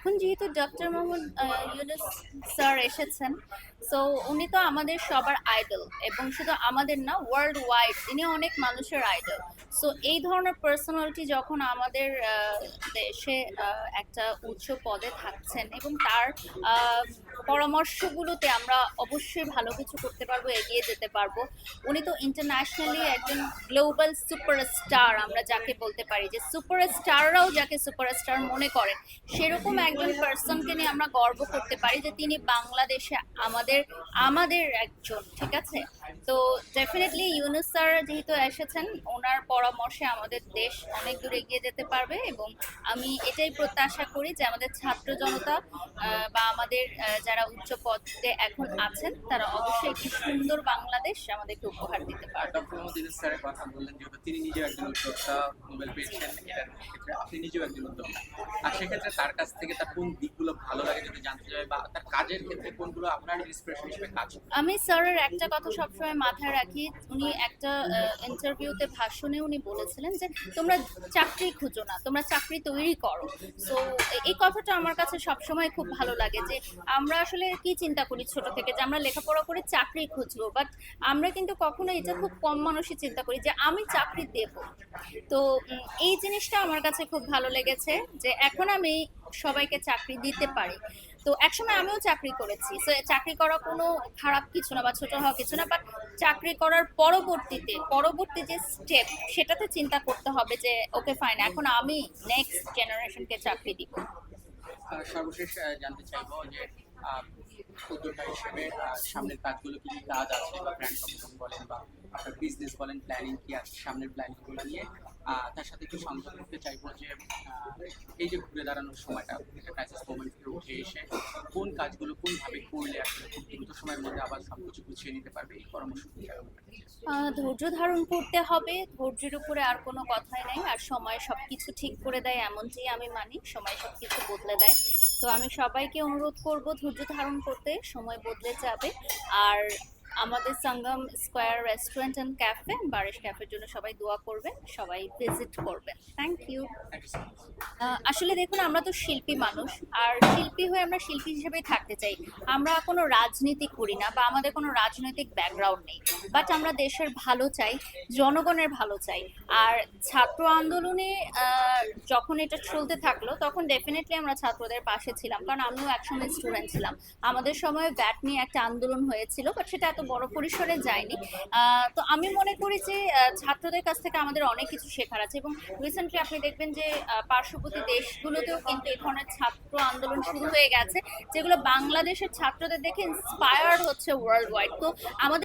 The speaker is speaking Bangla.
এখন যেহেতু doctor Mohammad Yunus sir so so উনি তো আমাদের সবার আইডল এবং শুধু আমাদের না ওয়ার্ল্ড ওয়াইড তিনি অনেক মানুষের আইডল সো এই ধরনের পার্সোনালিটি যখন আমাদের দেশে একটা উচ্চ পদে থাকছেন এবং তার পরামর্শগুলোতে আমরা অবশ্যই ভালো কিছু করতে পারব এগিয়ে যেতে পারব। উনি তো ইন্টারন্যাশনালি একজন গ্লোবাল সুপারস্টার আমরা যাকে বলতে পারি যে সুপারস্টাররাও যাকে সুপারস্টার মনে করেন। সেরকম একজন পার্সনকে নিয়ে আমরা গর্ব করতে পারি যে তিনি বাংলাদেশে আমাদের আমাদের একজন ঠিক আছে? তো ডেফিনেটলি ইউনুস স্যার যেহেতু এসেছেন ওনার পরামর্শে আমাদের দেশ অনেক দূর এগিয়ে যেতে পারবে এবং আমি এটাই প্রত্যাশা করি যে আমাদের ছাত্র জনতা বা আমাদের আহ, যারা উচ্চ পদে এখন আছেন তারা অবশ্যই একটি সুন্দর বাংলাদেশ আমাদেরকে উপহার দিতে পারবে। ডক্টর মোহাম্মদ ইউনুস স্যারের কথা বললেন যেহেতু তিনি নিজেও একজন উদ্যোক্তা নোবেল পেয়েছেন এটার ক্ষেত্রে আপনি নিজেও একজন উদ্যোক্তা। আর সেক্ষেত্রে তার কাছ থেকে তার কোন দিকগুলো ভালো লাগে যদি জানতে চাই বা তার কাজের ক্ষেত্রে কোনগুলো আপনার ইন্সপিরেশন হিসেবে কাজ আমি স্যারের একটা কথা সবসময় মাথায় রাখি উনি একটা ইন্টারভিউতে ভাষণে উনি বলেছিলেন যে তোমরা চাকরি খুঁজো না তোমরা চাকরি তৈরি করো। সো এই কথাটা আমার কাছে সবসময় খুব ভালো লাগে যে আমরা আসলে কি চিন্তা করি ছোট থেকে? যে আমরা লেখাপড়া করে চাকরি খুঁজবো বাট আমরা কিন্তু কখনো এটা খুব কম মানুষই চিন্তা করি যে আমি চাকরি দেব। তো এই জিনিসটা আমার কাছে খুব ভালো লেগেছে যে এখন আমি সবাইকে চাকরি দিতে পারি। তো একসময় আমিও চাকরি করেছি। তো চাকরি করা কোনো খারাপ কিছু না বা ছোট হওয়া কিছু না বাট চাকরি করার পরবর্তীতে, পরবর্তী যে স্টেপ সেটাতে চিন্তা করতে হবে যে ওকে ফাইন এখন আমি নেক্সট জেনারেশনকে চাকরি দিব। সর্বশেষ জানতে চাইব যে উদ্যোক্তা হিসেবে সামনের কাজগুলো কি কাজ আছে? বা ব্র্যান্ড প্রমোশন বলেন বা আপনার বিজনেস বলেন প্ল্যানিং কি আছে সামনের প্ল্যানিংগুলো নিয়ে? আহ, তার সাথে একটু সংযোগ করতে চাইব যে এই যে ঘুরে দাঁড়ানোর সময়টা একটা ক্রাইসিস মোমেন্ট উঠে এসে কোন কাজগুলো কোনভাবে করলে আসলে খুব দ্রুত সময়ের মধ্যে আবার সবকিছু গুছিয়ে নিতে পারবে? এই পরামর্শ ধৈর্য ধারণ করতে হবে। ধৈর্যের উপরে আর কোনো কথাই নাই। আর সময় সবকিছু ঠিক করে দেয় এমনটি আমি মানি। সময় সবকিছু বদলে দেয়। তো আমি সবাইকে অনুরোধ করব ধৈর্য ধারণ করতে সময় বদলে যাবে। আর আমাদের Sangam square restaurant and cafe Baarish ক্যাফের জন্য সবাই দোয়া করবেন সবাই ভিজিট করবেন। থ্যাংক ইউ আসলে দেখুন আমরা তো শিল্পী মানুষ আর শিল্পী হয়ে আমরা শিল্পী হিসেবেই থাকতে চাই। আমরা কোনো রাজনীতি করি না বা আমাদের কোনো রাজনৈতিক ব্যাকগ্রাউন্ড নেই। বাট আমরা দেশের ভালো চাই জনগণের ভালো চাই। আর ছাত্র আন্দোলনে যখন এটা চলতে থাকল তখন ডেফিনেটলি আমরা ছাত্রদের পাশে ছিলাম। কারণ আমিও একসময় স্টুডেন্ট ছিলাম। আমাদের সময় ব্যাট নিয়ে একটা আন্দোলন হয়েছিল বাট সেটা এত বড় পরিসরে যায়নি। তো আমি মনে করি যে ছাত্রদের কাছ থেকে আমাদের অনেক কিছু শেখার আছে এবং রিসেন্টলি আপনি দেখবেন যে পার্শ্ববর্তী দেশগুলোতেও কিন্তু এই ধরনের ছাত্র আন্দোলন শুরু হয়ে গেছে, যেগুলো বাংলাদেশের ছাত্রদের দেখে ইন্সপায়ার্ড হচ্ছে ওয়ার্ল্ড ওয়াইড তো আমাদের